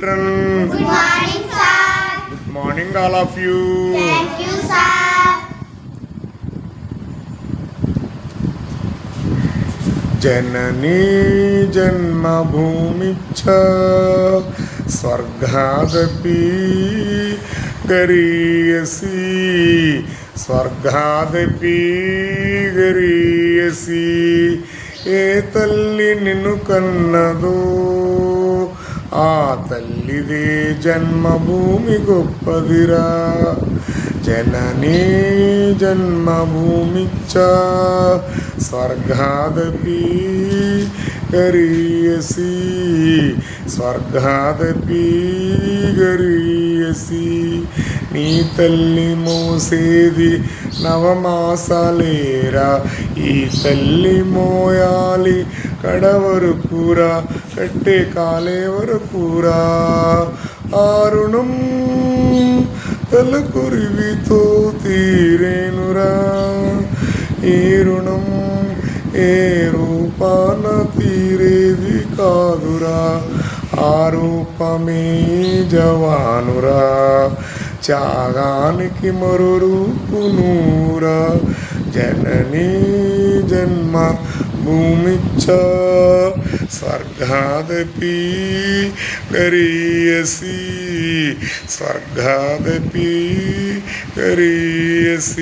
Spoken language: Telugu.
children. Good morning, sir. Good morning, all of you. Thank you, sir. जननी जन्मभूमिच्छ स्वर्गादपि गरीयसी స్వర్గాదపి గరీయసి ఏ తల్లి నిన్ను కన్నదో ఆ తల్లిదే జన్మభూమి గొప్పదిరా. జననీ జన్మభూమిచ్చ స్వర్గాదపి గరీయసి స్వర్గాదపి గరీయసి నీ తల్లి మోసేది నవమాసాలేరా ఈ తల్లి మోయాలి కడవరకురా కట్టే కాలే వరకురా ఆరుణం తలకురివితో తీరేనురా. ఈ రుణం ఏ రూపాన తీరేది కాదురా. ఆ రూపమే జవానురా. త్యాగానికి మరో రూపునూరా జననీ ജന്മ ഭൂമിച്ച സ്വർഗാദപി ഗരീയസി സ്വർഗാദപി ഗരീയസി